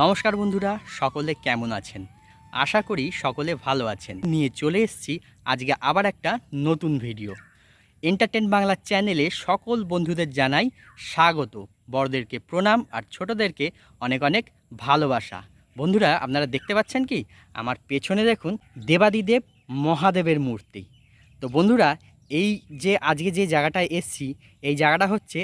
নমস্কার বন্ধুরা, সকলে কেমন আছেন? আশা করি সকলে ভালো আছেন। নিয়ে চলে এসেছি আজকে আবার একটা নতুন ভিডিও। এন্টারটেন বাংলা চ্যানেলে সকল বন্ধুদের জানাই স্বাগত। বড়দেরকে প্রণাম আর ছোটদেরকে অনেক অনেক ভালোবাসা। বন্ধুরা, আপনারা দেখতে পাচ্ছেন কি? আমার পেছনে দেখুন দেবাদিদেব মহাদেবের মূর্তি। তো বন্ধুরা, এই যে আজকে যে জায়গাটায় এসছি, এই জায়গাটা হচ্ছে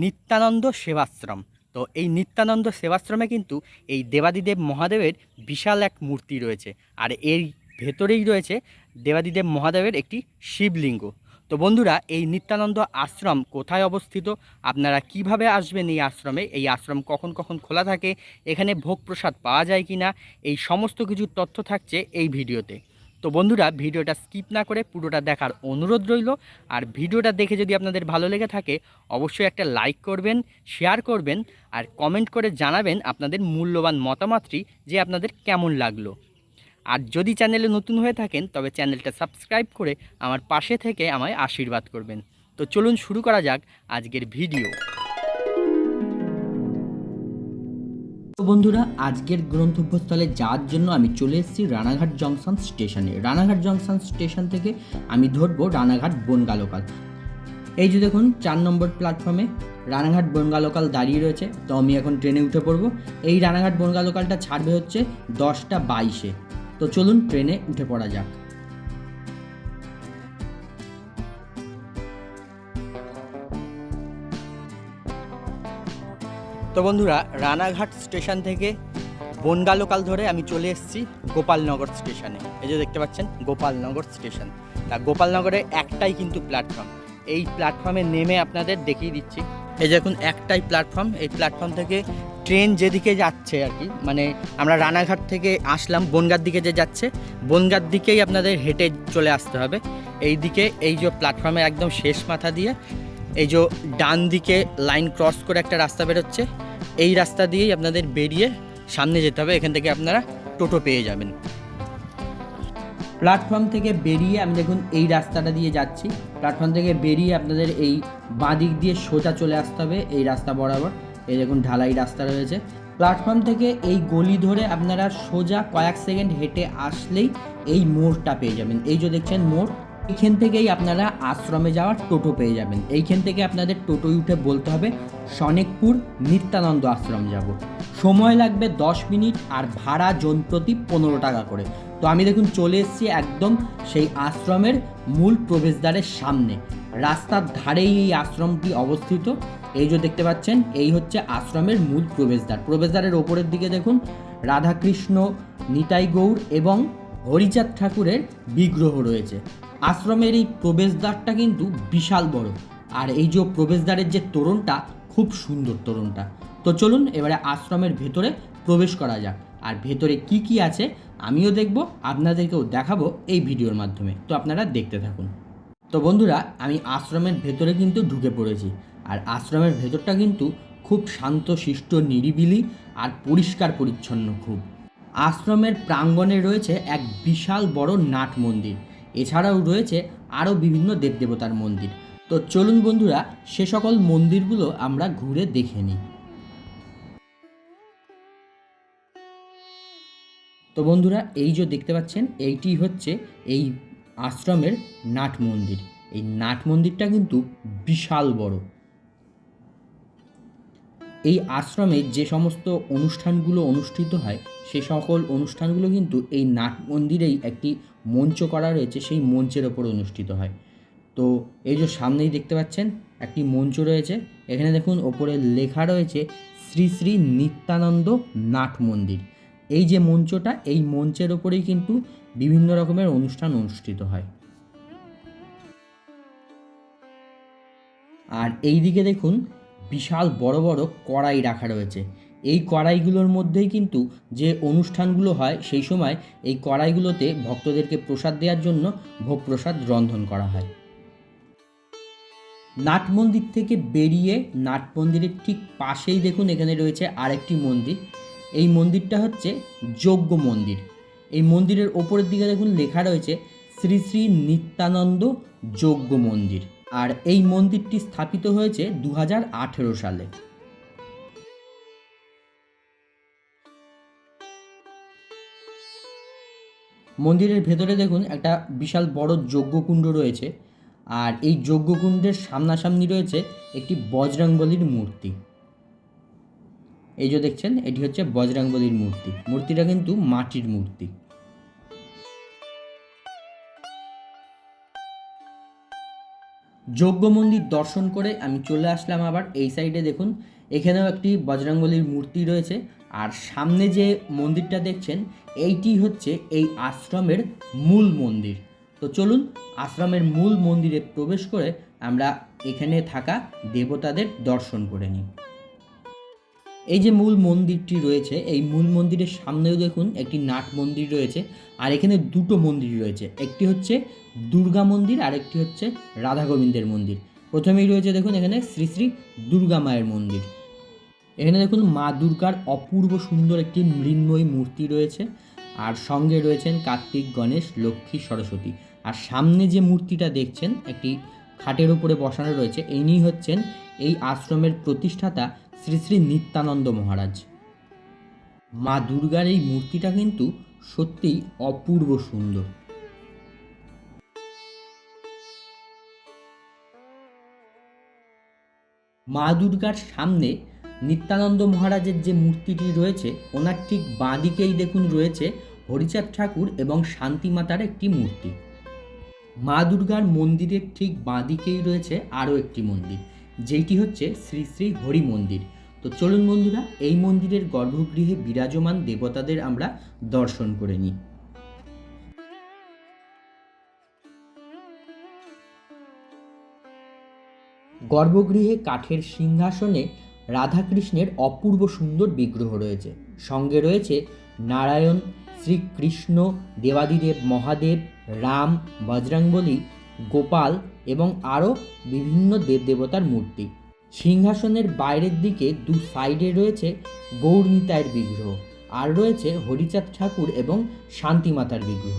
নিত্যানন্দ সেবাশ্রম। তো এই নিত্যানন্দ সেবাশ্রমে কিন্তু এই দেবাদিদেব মহাদেবের বিশাল এক মূর্তি রয়েছে। আর এর ভেতরেই রয়েছে দেবাদিদেব মহাদেবের একটি শিবলিঙ্গ। তো বন্ধুরা, এই নিত্যানন্দ আশ্রম কোথায় অবস্থিত? আপনারা কীভাবে আসবেন এই আশ্রমে? এই আশ্রম কখন কখন খোলা থাকে? এখানে ভোগ প্রসাদ পাওয়া যায় কি না এই সমস্ত কিছু তথ্য থাকছে এই ভিডিওতে। তো বন্ধুরা, ভিডিওটা স্কিপ না করে পুরোটা দেখার অনুরোধ রইল। আর ভিডিওটা দেখে যদি আপনাদের ভালো লেগে থাকে, অবশ্যই একটা লাইক করবেন শেয়ার করবেন, আর কমেন্ট করে জানাবেন আপনাদের মূল্যবান মতামতটি যে আপনাদের কেমন লাগল। আর যদি চ্যানেলে নতুন হয়ে থাকেন, তবে চ্যানেলটা সাবস্ক্রাইব করে আমার পাশে থেকে আমায় আশীর্বাদ করবেন। তো চলুন শুরু করা যাক আজকের ভিডিও তো বন্ধুরা, আজকের গন্তব্যস্থলে যাওয়ার জন্য আমি চলে এসেছি রানাঘাট জংশন স্টেশনে। রানাঘাট জংশন স্টেশন থেকে আমি ধরবো রানাঘাট বনগা লোকাল এই যে দেখুন, চার নম্বর প্ল্যাটফর্মে রানাঘাট বনগা লোকাল দাঁড়িয়ে রয়েছে। তো আমি এখন ট্রেনে উঠে পড়ব। এই রানাঘাট বনগা লোকালটা ছাড়বে হচ্ছে দশটা বাইশে। তো চলুন ট্রেনে উঠে পড়া যাক। তো বন্ধুরা, রানাঘাট স্টেশন থেকে বনগা লোকাল ধরে আমি চলে এসেছি গোপালনগর স্টেশনে। এই যে দেখতে পাচ্ছেন, গোপালনগর স্টেশন। তা গোপালনগরে একটাই কিন্তু প্ল্যাটফর্ম এই প্ল্যাটফর্মে নেমে আপনাদের দেখিয়ে দিচ্ছি। এই যে দেখুন, একটাই প্ল্যাটফর্ম এই প্ল্যাটফর্ম থেকে ট্রেন যেদিকে যাচ্ছে আর কি মানে আমরা রানাঘাট থেকে আসলাম, বনগার দিকে যে যাচ্ছে, বনগার দিকেই আপনাদের হেঁটে চলে আসতে হবে। এই দিকে এই যে প্ল্যাটফর্মের একদম শেষ মাথা দিয়ে, এই যে ডান দিকে লাইন ক্রস করে একটা রাস্তা বেরোচ্ছে। এই রাস্তা দিয়েই আপনাদের বেরিয়ে সামনে যেতে হবে। এখান থেকে আপনারা টোটো পেয়ে যাবেন। প্ল্যাটফর্ম থেকে বেরিয়ে আমি দেখুন এই রাস্তাটা দিয়ে যাচ্ছি। প্ল্যাটফর্ম থেকে বেরিয়ে আপনাদের এই বাঁ দিক দিয়ে সোজা চলে আসতে হবে এই রাস্তা বরাবর। এই দেখুন ঢালাই রাস্তা রয়েছে। প্ল্যাটফর্ম থেকে এই গলি ধরে আপনারা সোজা কয়েক সেকেন্ড হেঁটে আসলেই এই মোড়টা পেয়ে যাবেন। এই যে দেখছেন মোড় এখান থেকেই আপনারা আশ্রমে যাওয়ার টোটো পেয়ে যাবেন। এইখান থেকে আপনাদের টোটোয় উঠে বলতে হবে, সনেকপুর নিত্যানন্দ আশ্রম যাব। সময় লাগবে দশ মিনিট আর ভাড়া জন প্রতি পনেরো টাকা করে। তো আমি দেখুন চলে এসেছি একদম সেই আশ্রমের মূল প্রবেশদ্বারের সামনে। রাস্তার ধারেই এই আশ্রমটি অবস্থিত। এই যে দেখতে পাচ্ছেন, এই হচ্ছে আশ্রমের মূল প্রবেশদ্বার। প্রবেশদ্বারের ওপরের দিকে দেখুন, রাধাকৃষ্ণ, নিতাই গৌর এবং হরিচাঁদ ঠাকুরের বিগ্রহ রয়েছে। আশ্রমের এই প্রবেশদ্বারটা কিন্তু বিশাল বড়। আর এই যে প্রবেশদ্বারের যে তোরণটা, খুব সুন্দর তোরণটা। তো চলুন এবারে আশ্রমের ভেতরে প্রবেশ করা যাক। আর ভেতরে কি কি আছে, আমিও দেখব, আপনাদেরকেও দেখাবো এই ভিডিওর মাধ্যমে। তো আপনারা দেখতে থাকুন। তো বন্ধুরা, আমি আশ্রমের ভেতরে কিন্তু ঢুকে পড়েছি। আর আশ্রমের ভেতরটা কিন্তু খুব শান্ত, শিষ্ট, নিরিবিলি আর পরিষ্কার পরিচ্ছন্ন খুব। আশ্রমের প্রাঙ্গণে রয়েছে এক বিশাল বড় নাট মন্দির। এছাড়াও রয়েছে আরও বিভিন্ন দেবদেবতার মন্দির। তো চলুন বন্ধুরা, সে সকল মন্দিরগুলো আমরা ঘুরে দেখে নিই। তো বন্ধুরা, এই যে দেখতে পাচ্ছেন, এইটি হচ্ছে এই আশ্রমের নাট মন্দির। এই নাট মন্দিরটা কিন্তু বিশাল বড়। এই আশ্রমে যে সমস্ত অনুষ্ঠানগুলো অনুষ্ঠিত হয় সে সকল অনুষ্ঠানগুলো কিন্তু এই নাট মন্দিরেই একটি মঞ্চ করা রয়েছে, সেই মঞ্চের ওপর অনুষ্ঠিত হয়। তো এই যে সামনেই দেখতে পাচ্ছেন, একটি মঞ্চ রয়েছে। এখানে দেখুন, ওপরে লেখা রয়েছে, শ্রী শ্রী নিত্যানন্দ নাট মন্দির। এই যে মঞ্চটা, এই মঞ্চের ওপরেই কিন্তু বিভিন্ন রকমের অনুষ্ঠান অনুষ্ঠিত হয়। আর এই দিকে দেখুন, বিশাল বড় বড় কড়াই রাখা রয়েছে। এই কড়াইগুলোর মধ্যেই কিন্তু যে অনুষ্ঠানগুলো হয় সেই সময় এই কড়াইগুলোতে ভক্তদেরকে প্রসাদ দেওয়ার জন্য ভোগ প্রসাদ রন্ধন করা হয়। নাট মন্দির থেকে বেরিয়ে নাট মন্দিরের ঠিক পাশেই দেখুন এখানে রয়েছে আরেকটি মন্দির। এই মন্দিরটা হচ্ছে যজ্ঞ মন্দির। এই মন্দিরের ওপরের দিকে দেখুন লেখা রয়েছে শ্রী শ্রী নিত্যানন্দ যজ্ঞ মন্দির। আর এই মন্দিরটি স্থাপিত হয়েছে দু হাজার আঠেরো সালে। মন্দিরের ভেতরে দেখুন একটা বিশাল বড় যজ্ঞকুণ্ড রয়েছে আর এই যজ্ঞকুণ্ডের সামনাসামনি রয়েছে একটি বজরংবলীর মূর্তি। এই যে দেখছেন, এটি হচ্ছে বজরংবলীর মূর্তি। মূর্তিটা কিন্তু মাটির মূর্তি। যজ্ঞ মন্দির দর্শন করে আমি চলে আসলাম আবার। এই সাইডে দেখুন, এখানেও একটি বজরংবলীর মূর্তি রয়েছে। আর সামনে যে মন্দিরটা দেখছেন, এইটি হচ্ছে এই আশ্রমের মূল মন্দির। তো চলুন, আশ্রমের মূল মন্দিরে প্রবেশ করে আমরা এখানে থাকা দেবতাদের দর্শন করে নিই। এই যে মূল মন্দিরটি রয়েছে, এই মূল মন্দিরের সামনেও দেখুন একটি নাট মন্দির রয়েছে, আর এখানে দুটো মন্দির রয়েছে। একটি হচ্ছে দুর্গা মন্দির আর একটি হচ্ছে রাধা গোবিন্দের মন্দির। প্রথমেই রয়েছে দেখুন এখানে শ্রী শ্রী দুর্গা মায়ের মন্দির। এখানে দেখুন মা দুর্গার অপূর্ব সুন্দর একটি মৃন্ময়ী মূর্তি রয়েছে। আর সঙ্গে রয়েছেন কার্তিক, গণেশ, লক্ষ্মী, সরস্বতী। আর সামনে যে মূর্তিটা দেখছেন, একটি খাটের উপরে বসানো রয়েছে, ইনি হচ্ছেন এই আশ্রমের প্রতিষ্ঠাতা শ্রী শ্রী নিত্যানন্দ মহারাজ। মা দুর্গার এই মূর্তিটা কিন্তু সত্যিই অপূর্ব সুন্দর। মা দুর্গার সামনে নিত্যানন্দ মহারাজের যে মূর্তিটি রয়েছে, ওনার ঠিক বাঁদিকেই দেখুন রয়েছে হরিচাঁদ ঠাকুর এবং শান্তিমাতার একটি মূর্তি। মা দুর্গার মন্দিরের ঠিক বাঁদিকেই রয়েছে আরও একটি মন্দির যেটি হচ্ছে শ্রী শ্রী হরি মন্দির। তো চলুন বন্ধুরা, এই মন্দিরের গর্ভগৃহে বিরাজমান দেবতাদের আমরা দর্শন করে নিই। গর্ভগৃহে কাঠের সিংহাসনে রাধাকৃষ্ণের অপূর্ব সুন্দর বিগ্রহ রয়েছে। সঙ্গে রয়েছে নারায়ণ, শ্রীকৃষ্ণ, দেবাদিদেব মহাদেব, রাম, বজরংবলী, গোপাল এবং আরও বিভিন্ন দেবদেবতার মূর্তি। সিংহাসনের বাইরের দিকে দু সাইডে রয়েছে গৌরনীতায়ের বিগ্রহ। আর রয়েছে হরিচাঁদ ঠাকুর এবং শান্তিমাতার বিগ্রহ।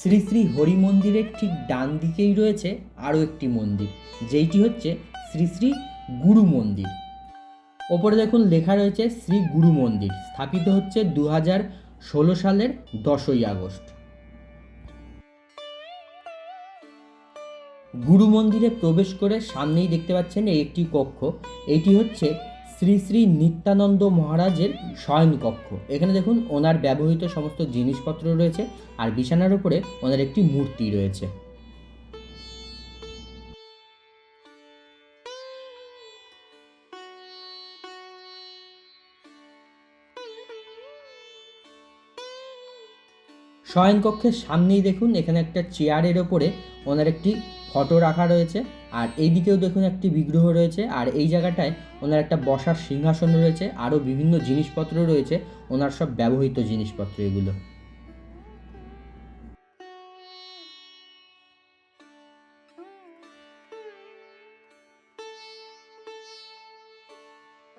শ্রী শ্রী হরি মন্দিরের ঠিক ডান দিকেই রয়েছে আরও একটি মন্দির, যেইটি হচ্ছে শ্রী শ্রী গুরু মন্দির। ওপরে দেখুন লেখা রয়েছে শ্রী গুরু মন্দির, স্থাপিত হচ্ছে দু ষোলো সালের দশই আগস্ট। গুরু মন্দিরে প্রবেশ করে সামনেই দেখতে পাচ্ছেন এই একটি কক্ষ, এটি হচ্ছে শ্রী শ্রী নিত্যানন্দ মহারাজের শয়ন কক্ষ এখানে দেখুন, ওনার ব্যবহৃত সমস্ত জিনিসপত্র রয়েছে আর বিছানার উপরে ওনার একটি মূর্তি রয়েছে। শয়নকক্ষের সামনেই দেখুন, এখানে একটা চেয়ারের ওপরে ওনার একটি ফটো রাখা রয়েছে। আর এই দিকেও দেখুন একটি বিগ্রহ রয়েছে। আর এই জায়গাটায় ওনার একটা বসার সিংহাসন রয়েছে। আরও বিভিন্ন জিনিসপত্র রয়েছে। ওনার সব ব্যবহৃত জিনিসপত্র এগুলো।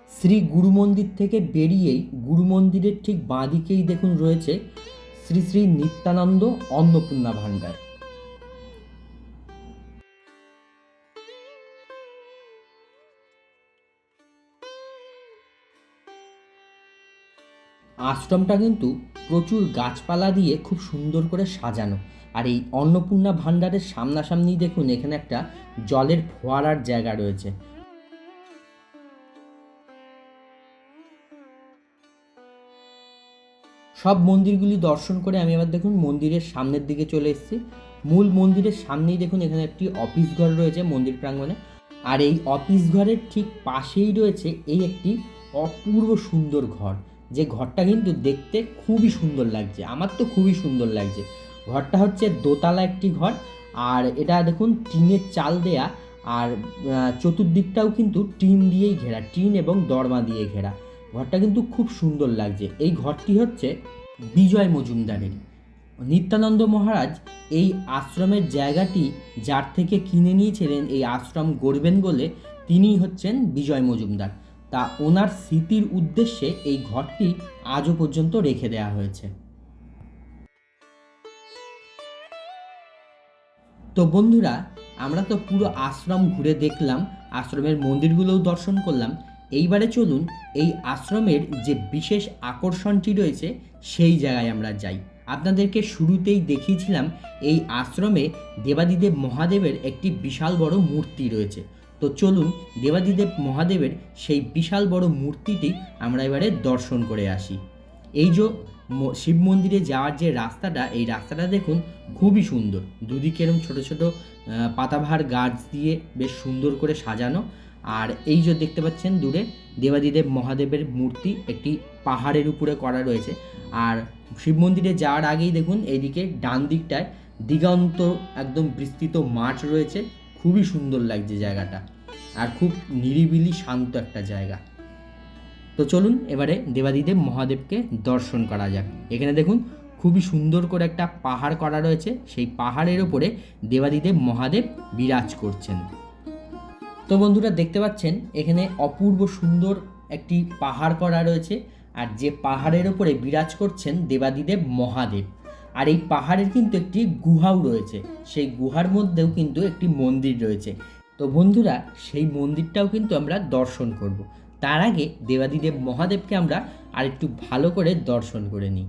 শ্রী গুরু মন্দির থেকে বেরিয়েই গুরু মন্দিরের ঠিক বাঁদিকেই দেখুন রয়েছে শ্রী শ্রী নিত্যানন্দ অন্নপূর্ণা ভাণ্ডার। আশ্রমটা কিন্তু প্রচুর গাছপালা দিয়ে খুব সুন্দর করে সাজানো। আর এই অন্নপূর্ণা ভাণ্ডারের সামনাসামনি দেখুন, এখানে একটা জলের ফোয়ারার জায়গা রয়েছে। সব মন্দিরগুলি দর্শন করে আমি আবার দেখুন মন্দিরের সামনের দিকে চলে এসেছি। মূল মন্দিরের সামনেই দেখুন এখানে একটি অফিস ঘর রয়েছে মন্দির প্রাঙ্গণে। আর এই অফিস ঘরের ঠিক পাশেই রয়েছে এই একটি অপূর্ব সুন্দর ঘর। যে ঘরটা কিন্তু দেখতে খুবই সুন্দর লাগছে। আমার তো খুবই সুন্দর লাগছে। ঘরটা হচ্ছে দোতলা একটি ঘর, আর এটা দেখুন টিনের চাল দেয়া, আর চতুর্দিকটাও কিন্তু টিন দিয়েই ঘেরা, টিন এবং দরমা দিয়ে ঘেরা। ঘরটা কিন্তু খুব সুন্দর লাগছে। এই ঘরটি হচ্ছে বিজয় মজুমদারের। নিত্যানন্দ মহারাজ এই আশ্রমের জায়গাটি যার থেকে কিনে নিয়েছিলেন, এই আশ্রম গড়বেন বলে তিনিই হচ্ছেন বিজয় মজুমদার। তা ওনার স্মৃতির উদ্দেশ্যে এই ঘরটি আজও পর্যন্ত রেখে দেওয়া হয়েছে। তো বন্ধুরা, আমরা তো পুরো আশ্রম ঘুরে দেখলাম, আশ্রমের মন্দিরগুলোও দর্শন করলাম। এইবারে চলুন, এই আশ্রমের যে বিশেষ আকর্ষণটি রয়েছে, সেই জায়গায় আমরা যাই। আপনাদেরকে শুরুতেই দেখিয়েছিলাম, এই আশ্রমে দেবাদিদেব মহাদেবের একটি বিশাল বড় মূর্তি রয়েছে। তো চলুন দেবাদিদেব মহাদেবের সেই বিশাল বড় মূর্তিটি আমরা এবারে দর্শন করে আসি। এই যে শিব মন্দিরে যাওয়ার যে রাস্তাটা, এই রাস্তাটা দেখুন খুবই সুন্দর। দুদিকে এরকম ছোটো ছোটো পাতাবাহার গাছ দিয়ে বেশ সুন্দর করে সাজানো। আর এই যে দেখতে পাচ্ছেন দূরে দেবাদিদেব মহাদেবের মূর্তি একটি পাহাড়ের উপরে করা রয়েছে। আর শিব মন্দিরে যাওয়ার আগেই দেখুন, এইদিকে ডান দিকটায় দিগন্ত একদম বিস্তৃত মাঠ রয়েছে। খুবই সুন্দর লাগছে জায়গাটা। আর খুব নিরিবিলি, শান্ত একটা জায়গা। তো চলুন এবারে দেবাদিদেব মহাদেবকে দর্শন করা যাক। এখানে দেখুন, খুবই সুন্দর করে একটা পাহাড় করা রয়েছে। সেই পাহাড়ের ওপরে দেবাদিদেব মহাদেব বিরাজ করছেন। তো বন্ধুরা, দেখতে পাচ্ছেন, এখানে অপূর্ব সুন্দর একটি পাহাড় করা রয়েছে। আর যে পাহাড়ের ওপরে বিরাজ করছেন দেবাদিদেব মহাদেব। আর এই পাহাড়ের কিন্তু একটি গুহাও রয়েছে। সেই গুহার মধ্যেও কিন্তু একটি মন্দির রয়েছে। তো বন্ধুরা, সেই মন্দিরটাও কিন্তু আমরা দর্শন করব। তার আগে দেবাদিদেব মহাদেবকে আমরা আরেকটু ভালো করে দর্শন করে নিই।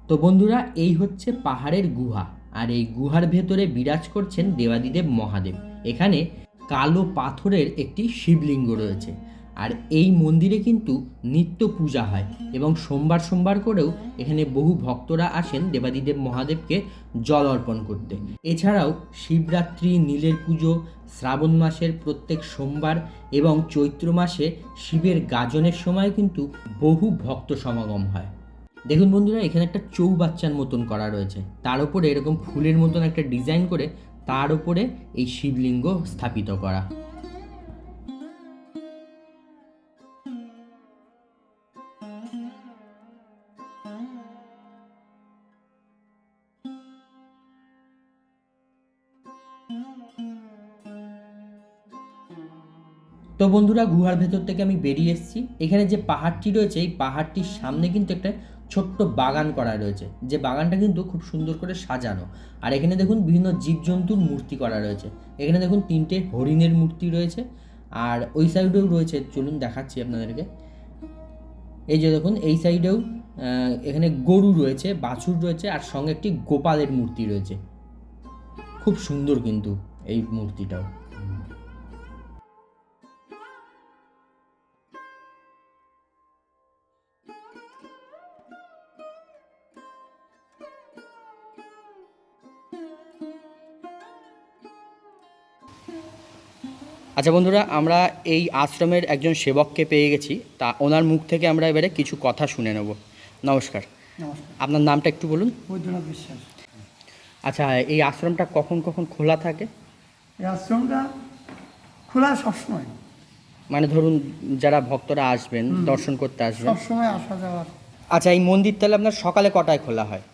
তো বন্ধুরা, এই হচ্ছে পাহাড়ের গুহা। আর এই গুহার ভেতরে বিরাজ করছেন দেবাদিদেব মহাদেব। এখানে কালো পাথরের একটি শিবলিঙ্গ রয়েছে। আর এই মন্দিরে কিন্তু নিত্য পূজা হয় এবং সোমবার সোমবার করেও এখানে বহু ভক্তরা আসেন দেবাদিদেব মহাদেবকে জল অর্পণ করতে। এছাড়াও শিবরাত্রি, নীলের পুজো, শ্রাবণ মাসের প্রত্যেক সোমবার এবং চৈত্র মাসে শিবের গাজনের সময় কিন্তু বহু ভক্ত সমাগম হয়। দেখুন বন্ধুরা, এখানে একটা চৌবাচ্চার মতন করা রয়েছে। তার উপরে এরকম ফুলের মতন একটা ডিজাইন করে তার উপরে এই শিবলিঙ্গ স্থাপিত করা। তো বন্ধুরা, গুহার ভেতর থেকে আমি বেরিয়ে এসেছি। এখানে যে পাহাড়টি রয়েছে, এই পাহাড়টির সামনে কিন্তু একটা ছোট্ট বাগান করা রয়েছে। যে বাগানটা কিন্তু খুব সুন্দর করে সাজানো। আর এখানে দেখুন বিভিন্ন জীবজন্তুর মূর্তি করা রয়েছে। এখানে দেখুন তিনটে হরিণের মূর্তি রয়েছে। আর ওই সাইডেও রয়েছে, চলুন দেখাচ্ছি আপনাদেরকে। এই যে দেখুন, এই সাইডেও এখানে গরু রয়েছে, বাছুর রয়েছে, আর সঙ্গে একটি গোপালের মূর্তি রয়েছে। খুব সুন্দর কিন্তু এই মূর্তিটাও। আচ্ছা বন্ধুরা আমরা এই আশ্রমের একজন সেবককে পেয়ে গেছি। তা ওনার মুখ থেকে আমরা এবারে কিছু কথা শুনে নেব। নমস্কার। নমস্কার। আপনার নামটা একটু বলুন। বৈদ্যনাথ বিশ্বাস। আচ্ছা এই আশ্রমটা কখন কখন খোলা থাকে? এই আশ্রমটা খোলা সবসময়। মানে ধরুন যারা ভক্তরা আসবেন দর্শন করতে আসবেন। সবসময় আসা যাওয়ার আচ্ছা এই মন্দির তাহলে আপনার সকালে কটায় খোলা হয়?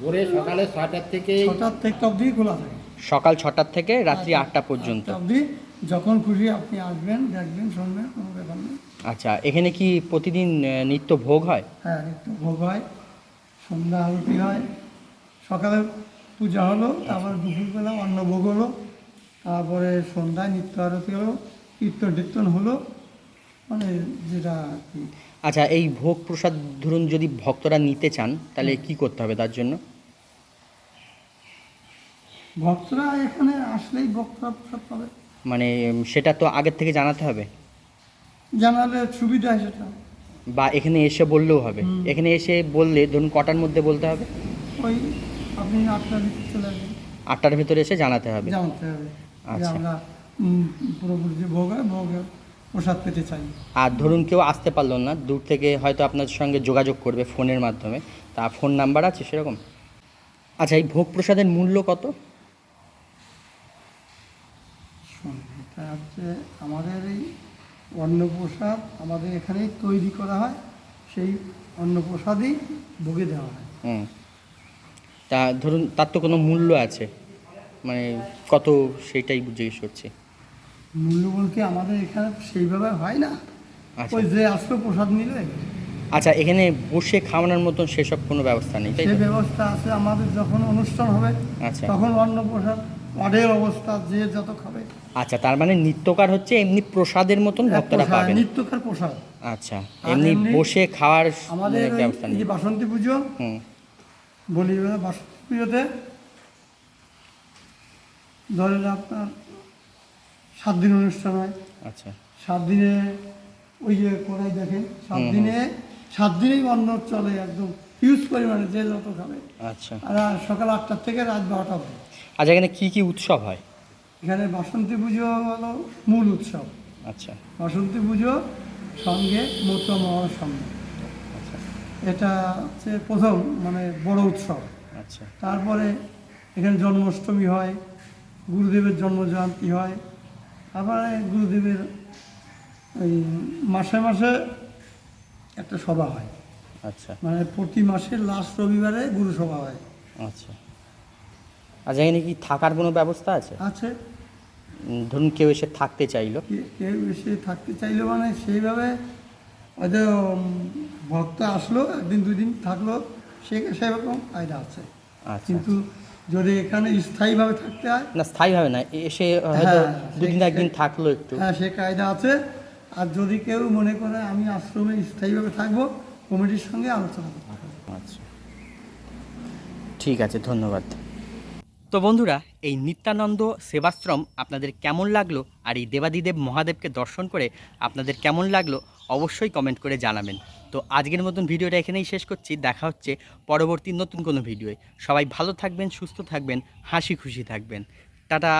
ভোরে সকালে ছয়টার থেকে ছটার থেকে অবধি খোলা থাকে। সকাল ছটার থেকে রাত্রি আটটা পর্যন্ত। অবধি যখন খুশি আপনি আসবেন দেখবেন শুনবেন কোনো ব্যাপার নেই। আচ্ছা এখানে কি প্রতিদিন নিত্য ভোগ হয়? হ্যাঁ একটু ভোগ হয় সন্ধ্যা আরতি হয় সকালে পূজা হলো তারপর দুপুরবেলা অন্ন ভোগ হলো তারপরে সন্ধ্যায় নিত্য আরতি হলো কীর্তন টীর্তন হলো মানে যেটা আর কি। আচ্ছা এই ভোগ প্রসাদ ধরুন যদি ভক্তরা নিতে চান তাহলে কি করতে হবে তার জন্য? ভক্তরা এখানে আসলেই ভক্তরা প্রসাদ পাবে। মানে সেটা তো আগের থেকে জানাতে হবে। জানালে সুবিধা সেটা। বা এখানে এসে বললেও হবে। এখানে এসে বললে ধরুন কটার মধ্যে বলতে হবে? ওই আপনি আটটার ভিতরে চলে আসবেন। আটটার ভেতরে এসে জানাতে হবে। জানতে হবে আচ্ছা। আমরা পুরোপুরি যে ভোগ হয় ভোগ প্রসাদ পেতে চাই। আর ধরুন কেউ আসতে পারল না দূর থেকে হয়তো আপনার সঙ্গে যোগাযোগ করবে ফোনের মাধ্যমে। তা ফোন নাম্বার আছে সেরকম? আচ্ছা এই ভোগ প্রসাদের মূল্য কত? তা হচ্ছে আমাদের এই অন্নপ্রসাদ আমাদের এখানেই তৈরি করা হয় সেই অন্নপ্রসাদই ভোগে দেওয়া হয়। হুম। তা ধরুন তার তো কোনো মূল্য আছে? মানে কত সেটাই জিজ্ঞেস করছি। মূল্য বলতে আমাদের এখানে সেইভাবে হয় না। আচ্ছা। ওই যে আসলো প্রসাদ নিলে। আচ্ছা এখানে বসে খাওয়ানোর মতন সেসব কোনো ব্যবস্থা নেই তাই সে ব্যবস্থা আছে আমাদের যখন অনুষ্ঠান হবে আচ্ছা। তখন অন্নপ্রসাদ অডের অবস্থা যে যত খাবে। আচ্ছা তার মানে নিত্যকার হচ্ছে এমনি প্রসাদের মতন ভক্তরা পাবেন। নিত্যকার প্রসাদ। আচ্ছা এমনি বসে খাওয়ার আমাদের মানে ব্যবস্থা নেই। বাসন্তী পুজো হুম। বলি বাসন্তী পুজোতে ধরেন আপনার সাত দিন অনুষ্ঠান হয়। আচ্ছা। সাত দিনে ওই যে কড়াই দেখেন সাত। দিনে সাত দিনেই অন্ন চলে একদম হিউজ পরিমাণে যে যত খাবে। আচ্ছা। আর সকাল আটটার থেকে রাত বারোটা অবধি। আচ্ছা এখানে কি কি উৎসব হয়? এখানে বাসন্তী পুজো হলো মূল উৎসব। আচ্ছা। বাসন্তী পুজো সঙ্গে মহার সঙ্গে। আচ্ছা। এটা হচ্ছে প্রথম মানে বড় উৎসব। আচ্ছা। তারপরে এখানে জন্মাষ্টমী হয় গুরুদেবের জন্মজয়ন্তী হয়। তারপরে গুরুদেবের ওই মাসে মাসে একটা সভা হয়। আচ্ছা। মানে প্রতি মাসের লাস্ট রবিবারে গুরু সভা হয়। আচ্ছা। আচ্ছা এখানে কি থাকার কোনো ব্যবস্থা আছে? আছে। ধরুন কেউ এসে থাকতে চাইলো। কেউ এসে থাকতে চাইলো মানে সেইভাবে হয়তো ভক্ত আসলো একদিন দুই দিন থাকল সে সেরকম কায়দা আছে। আচ্ছা কিন্তু যদি এখানে স্থায়ীভাবে থাকতে হয় না স্থায়ীভাবে না এসে হয়তো হ্যাঁ, দুদিন একদিন থাকল একটু। হ্যাঁ সে কায়দা আছে। আর যদি কেউ মনে করে আমি আশ্রমে স্থায়ীভাবে থাকব কমিটির সঙ্গে আলোচনা করতে আচ্ছা। ঠিক আছে ধন্যবাদ। তো বন্ধুরা, এই নিত্যানন্দ সেবাশ্রম আপনাদের কেমন লাগল আর এই দেবাদিদেব মহাদেবকে দর্শন করে আপনাদের কেমন লাগল অবশ্যই কমেন্ট করে জানাবেন। তো আজকের মতন ভিডিওটা এখানেই শেষ করছি, দেখা হচ্ছে পরবর্তী নতুন কোনো ভিডিওয়। সবাই ভালো থাকবেন, সুস্থ থাকবেন, হাসি খুশি থাকবেন। টাটা!